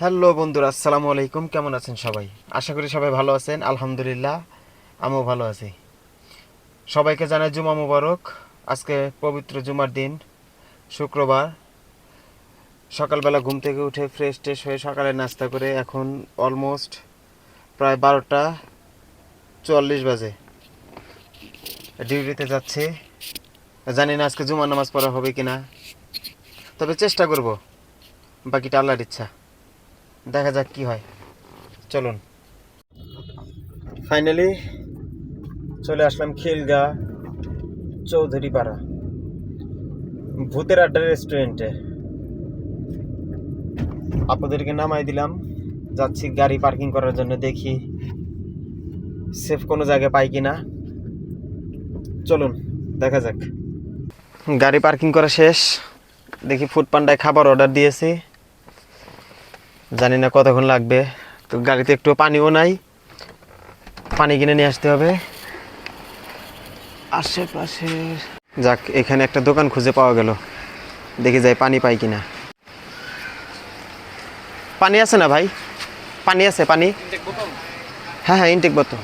Hello বন্ধুরা, আসসালামু আলাইকুম। কেমন আছেন সবাই? আশা করি সবাই ভালো আছেন। আলহামদুলিল্লাহ, আমিও ভালো আছি। সবাইকে জানাই জুমা মুবারক। আজকে পবিত্র জুমার দিন, শুক্রবার। সকালবেলা ঘুম থেকে উঠে ফ্রেশ ট্রেশ হয়ে সকালে নাস্তা করে এখন অলমোস্ট প্রায় বারোটা চুয়াল্লিশ বাজে। ডিউটিতে যাচ্ছি। জানি না আজকে জুমার নামাজ পড়া হবে কিনা। তবে চেষ্টা করব। বাকিটা আল্লাহর ইচ্ছা। দেখা যাক কি হয়। চলুন। ফাইনালি চলে আসলাম খিলগা চৌধুরী পাড়া ভূতের আড্ডা রেস্টুরেন্টে আপনাদেরকে নামাই দিলাম। যাচ্ছি গাড়ি পার্কিং করার জন্য, দেখি সেফ কোনো জায়গায় পাই কিনা। চলুন, দেখা যাক। গাড়ি পার্কিং করা শেষ। দেখি ফুড পান্ডায় খাবার অর্ডার দিয়েছি। জানি না কতক্ষণ লাগবে। তো গাড়িতে একটু পানিও নাই। পানি কিনে নিয়ে আসতে হবে। আশেপাশে যাক, এখানে একটা দোকান খুঁজে পাওয়া গেল। দেখি যাই পানি পাই কিনা। পানি আছে না ভাই? পানি আছে, পানি? হ্যাঁ হ্যাঁ ইনটেক বোতল।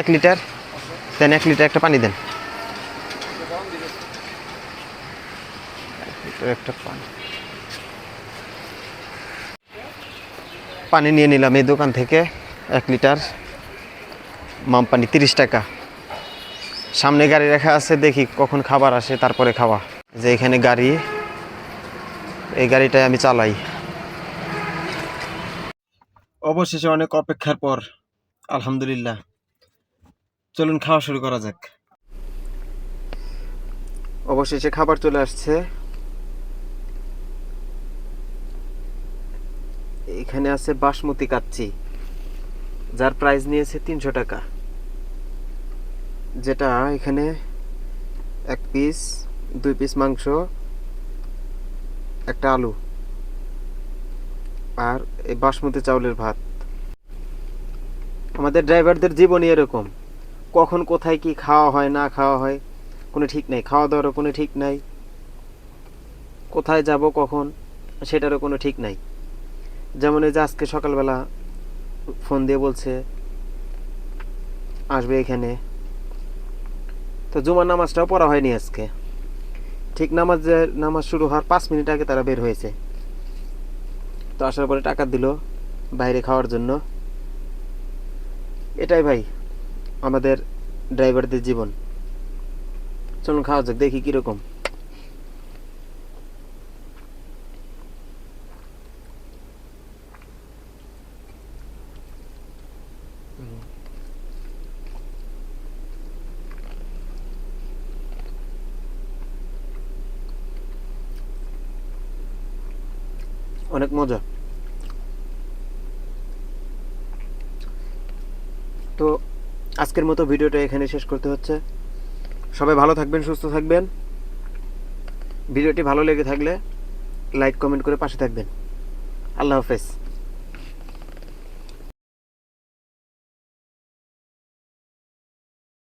এক লিটার। দেন, এক লিটার একটা পানি দেন। এক লিটার একটা পানি। পানি নিয়ে নিলাম এই দোকান থেকে, এক লিটার। মাম পানি তিরিশ টাকা। সামনে গাড়ি রাখা আছে, দেখি কখন খাবার আসে, তারপরে খাওয়া। যে এখানে গাড়ি, এই গাড়িটাই আমি চালাই। অবশেষে অনেক অপেক্ষার পর, আলহামদুলিল্লাহ। চলুন খাওয়া শুরু করা যাক। অবশেষে খাবার চলে আসছে। এখানে আছে বাসমতি কাচ্চি, যার প্রাইস নিয়েছে তিনশো টাকা। যেটা এখানে এক পিস দুই পিস মাংস, একটা আলু আর এই বাসমতি চাউলের ভাত। আমাদের ড্রাইভারদের জীবনই এরকম। কখন কোথায় কি খাওয়া হয়, না খাওয়া হয়, কোনো ঠিক নাই। খাওয়া দাওয়ারও কোনো ঠিক নাই। কোথায় যাব, কখন, সেটারও কোনো ঠিক নাই। যেমন এই যে আজকে সকালবেলা ফোন দিয়ে বলছে, আসবে এখানে। তো জুমার নামাজটাও পড়া হয়নি আজকে। ঠিক নামাজের নামাজ শুরু হওয়ার পাঁচ মিনিট আগে তারা বের হয়েছে। তো আসার পরে টাকা দিল বাইরে খাওয়ার জন্য। এটাই ভাই, আমাদের ড্রাইভারদের জীবন। চলুন খাওয়া যাক, দেখি কীরকম। অনেক মজা তো আজকের মতো ভিডিওটা এখানে শেষ করতে হচ্ছে। সবাই ভালো থাকবেন, সুস্থ থাকবেন। ভিডিওটি ভালো লেগে থাকলে লাইক, কমেন্ট করে পাশে থাকবেন। আল্লাহ হাফেজ।